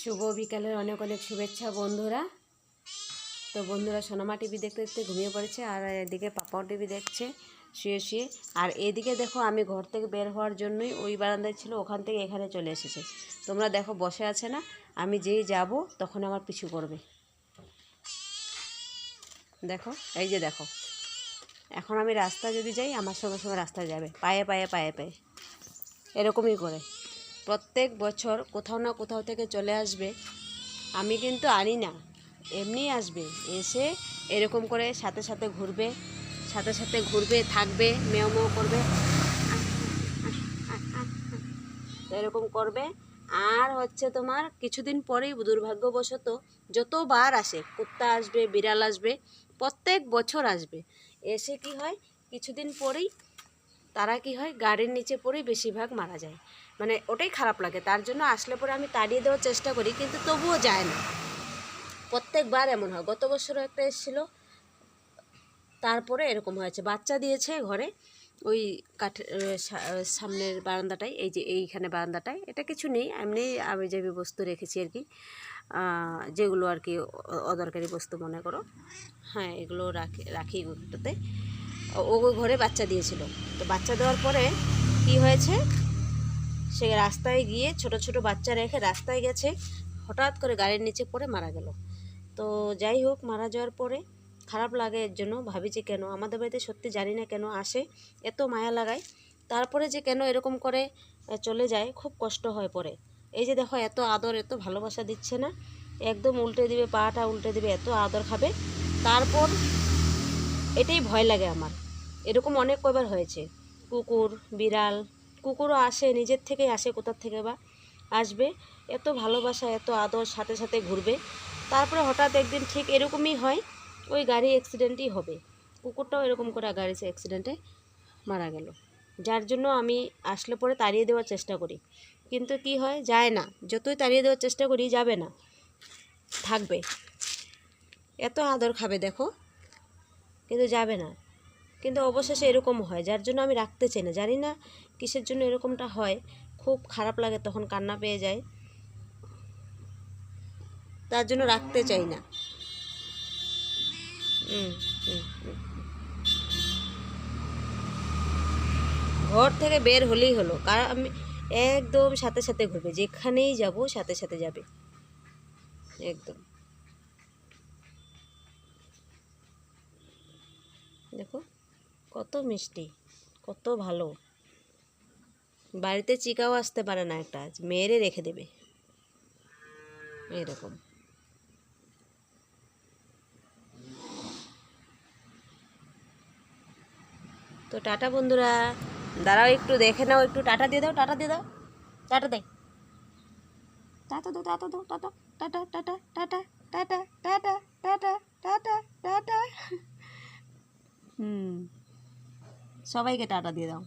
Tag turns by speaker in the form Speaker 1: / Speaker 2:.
Speaker 1: শুভ বিকালের অনেক অনেক শুভেচ্ছা, বন্ধুরা। তো বন্ধুরা, সোনামা টিভি দেখতে দেখতে ঘুমিয়ে পড়েছে আর এদিকে পাপাও টিভি দেখছে, শুয়ে শুয়ে। আর এদিকে দেখো, আমি ঘর থেকে বের হওয়ার জন্যই ওই বারান্দায় ছিল, ওখান থেকে এখানে চলে এসেছে। তোমরা দেখো, বসে আছে না? আমি যেই যাব, তখন আমার পিছু করবে দেখো, এই যে দেখো। এখন আমি রাস্তা যদি যাই, আমার সঙ্গে সঙ্গে রাস্তায় যাবে। পায়ে পায়ে পায়ে পায়ে। এরকমই করে। প্রত্যেক বছর কোথাও না কোথাও থেকে চলে আসবে। আমি কিন্তু আনি না, এমনি আসবে। এসে এরকম করে সাথে সাথে ঘুরবে, সাথে সাথে ঘুরবে, থাকবে, মেও মেও করবে। এরকম করবে। আর হচ্ছে তোমার কিছুদিন পরেই দুর্ভাগ্যবশত যতবার আসে, কুত্তা আসবে, বিড়াল আসবে, প্রত্যেক বছর আসবে। এসে কি হয়, কিছুদিন পরেই তারা কি হয় গাড়ির নিচে পড়েই বেশিরভাগ মারা যায়। মানে ওটাই খারাপ লাগে। তার জন্য আসলে পরে আমি তাড়িয়ে দেওয়ার চেষ্টা করি, কিন্তু তবুও যায় না। প্রত্যেকবার এমন হয়। গত বছরও একটা এসেছিল, তারপরে এরকম হয়েছে। বাচ্চা দিয়েছে ঘরে, ওই কাঠের সা- সামনের বারান্দাটায়, এই যে এইখানে বারান্দাটায়। এটা কিছু নেই, এমনি আমি যে বস্তু রেখেছি আর কি। যেগুলো আর কি অদরকারি বস্তু মনে করো। হ্যাঁ এগুলো রাখি রাখি ওটাতে ও ঘরে বাচ্চা দিয়েছিল। তো বাচ্চা দেওয়ার পরে কি হয়েছে? সে রাস্তায় গিয়ে ছোট ছোট বাচ্চা রেখে রাস্তায় গেছে, হঠাৎ করে গাড়ির নিচে পড়ে মারা গেল। তো যাই হোক, মারা যাওয়ার পরে খারাপ লাগে এর জন্য, ভাবি যে কেন, আমাদের বাড়িতে সত্যি জানি না কেন আসে, এত মায়া লাগায়। তারপরে যে কেন এরকম করে চলে যায়, খুব কষ্ট হয় পরে। এই যে দেখো, এত আদর, এত ভালোবাসা দিচ্ছে না, একদম উল্টে দিবে, পাটা উল্টে দিবে, এত আদর খাবে। তারপর এটাই ভয় লাগে আমার। এরকম অনেক কয়বার হয়েছে। কুকুর, বিড়াল, কুকুরও আসে, নিজের থেকেই আসে কোথার থেকে বা আসবে। এত ভালোবাসা, এত আদর, সাথে সাথে ঘুরবে। তারপরে হঠাৎ একদিন ঠিক এরকমই হয়, ওই গাড়ি অ্যাক্সিডেন্টই হবে। কুকুরটাও এরকম করে গাড়ি অ্যাক্সিডেন্টে মারা গেল। যার জন্য আমি আসলে পরে তাড়িয়ে দেওয়ার চেষ্টা করি। কিন্তু কি হয়, যায় না। যতই তাড়িয়ে দেওয়ার চেষ্টা করি, যাবে না। থাকবে। এত আদর খাবে, দেখো। কিন্তু যাবে না। কিন্তু অবশেষে এরকম হয়, যার জন্য আমি রাখতে চাই না। জানি না কিসের জন্য এরকমটা হয়, খুব খারাপ লাগে তখন কান্না পেয়ে যায়। তার জন্য রাখতে চাই না। ঘর থেকে বের হলেই হলো। কারণ আমি একদম সাথে সাথে ঘুরবে। যেখানেই যাব সাথে সাথে যাবে। একদম। দেখো, কত মিষ্টি, কত ভালো। বাড়িতে চিকাও আসতে পারে না একটা মেয়েরে রেখে দেবে। এরকম তো টাটা বন্ধুরা, দাঁড়াও একটু, দেখে নাও একটু, টাটা দিয়ে দাও, টাটা দিয়ে দাও, টাটা দে। টাটা দাও টাটা দাও tata tata tata tata tata tata tata tata tata. হুম। সবাইকে টাটা দিয়ে দাও।